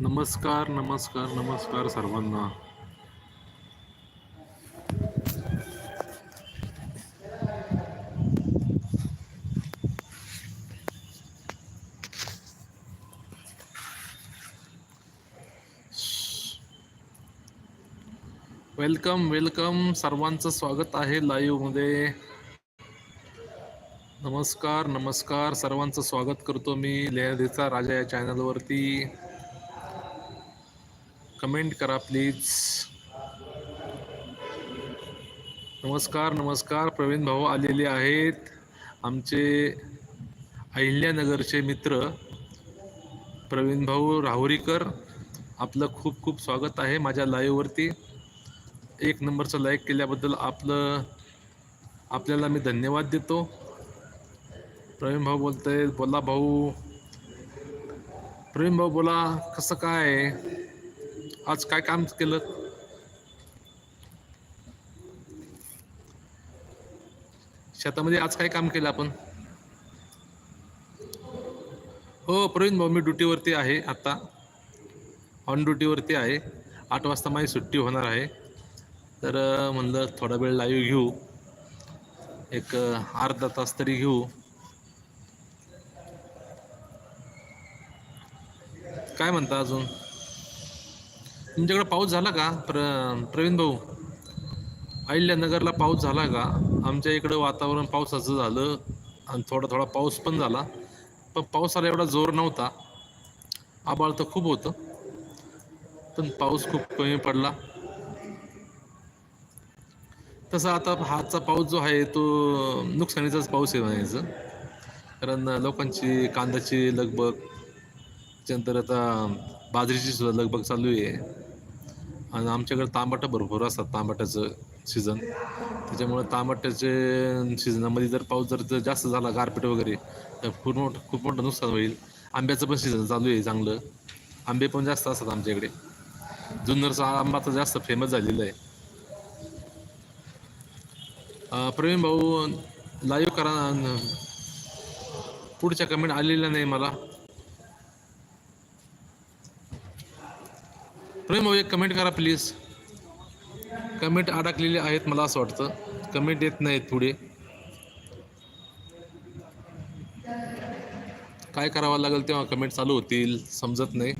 नमस्कार नमस्कार नमस्कार सर्वांना. Welcome welcome. सर्वांचं स्वागत आहे लाईव्हमध्ये. नमस्कार नमस्कार. सर्वांचं स्वागत करतो मी लेहदेचा राजा या चॅनलवरती कमेंट करा प्लीज. नमस्कार नमस्कार. प्रवीण भाऊ आलेले आहेत. आमचे अहिल्यानगरचे मित्र प्रवीण भाऊ राहुरीकर आपलं खूप खूप स्वागत आहे माझ्या लाईव्हवरती एक नंबरचं लाईक केल्याबद्दल आपलं आपल्याला मी धन्यवाद देतो. प्रवीण भाऊ आहेत बोला भाऊ. प्रवीण भाऊ बोला कसं काय? आज काय काम केलं? शेतामध्ये आज काय काम केलं आपण? हो प्रवीण भाऊ मी ड्युटीवरती आहे आता. ऑन ड्युटीवरती आहे. आठ वाजता माझी सुट्टी होणार आहे. तर म्हणलं थोडा वेळ लाईव्ह घेऊ. एक अर्धा तास तरी घेऊ. काय म्हणता अजून? तुमच्याकडे पाऊस झाला का? प्र प्रवीण भाऊ? अहिल्यानगरला पाऊस झाला का? आमच्या इकडं वातावरण पावसाचं झालं आणि थोडा थोडा पाऊस पण झाला. पण पावसाला एवढा जोर नव्हता. आबाळ तर खूप होतं. पण पाऊस खूप कमी पडला. तसं आता हातचा पाऊस जो आहे तो नुकसानीचाच पाऊस आहे म्हणायचं. कारण लोकांची कांद्याची लगबग त्याच्यानंतर आता बाजरीची सुद्धा लगबग चालू आहे. आणि आमच्याकडे तांबटं भरपूर असतात तांबाट्याचं सीझन त्याच्यामुळे तांबाट्याचे सीझनामध्ये जर पाऊस जर जास्त झाला गारपीट वगैरे तर खूप मोठं खूप मोठं नुकसान होईल. आंब्याचं पण सीझन चालू आहे चांगलं. आंबे पण जास्त असतात आमच्या इकडे जुन्नरचा आंबा तर जास्त फेमस झालेला आहे. प्रवीण भाऊ लाईव्ह करा पुढच्या कमेंट आलेल्या नाही मला. प्रवीण भाऊ एक कमेंट करा प्लीज कमेंट अडकलेले आहेत मला असं वाटतं. कमेंट येत नाहीत पुढे. काय करावं लागेल तेव्हा कमेंट चालू होतील समजत नाही.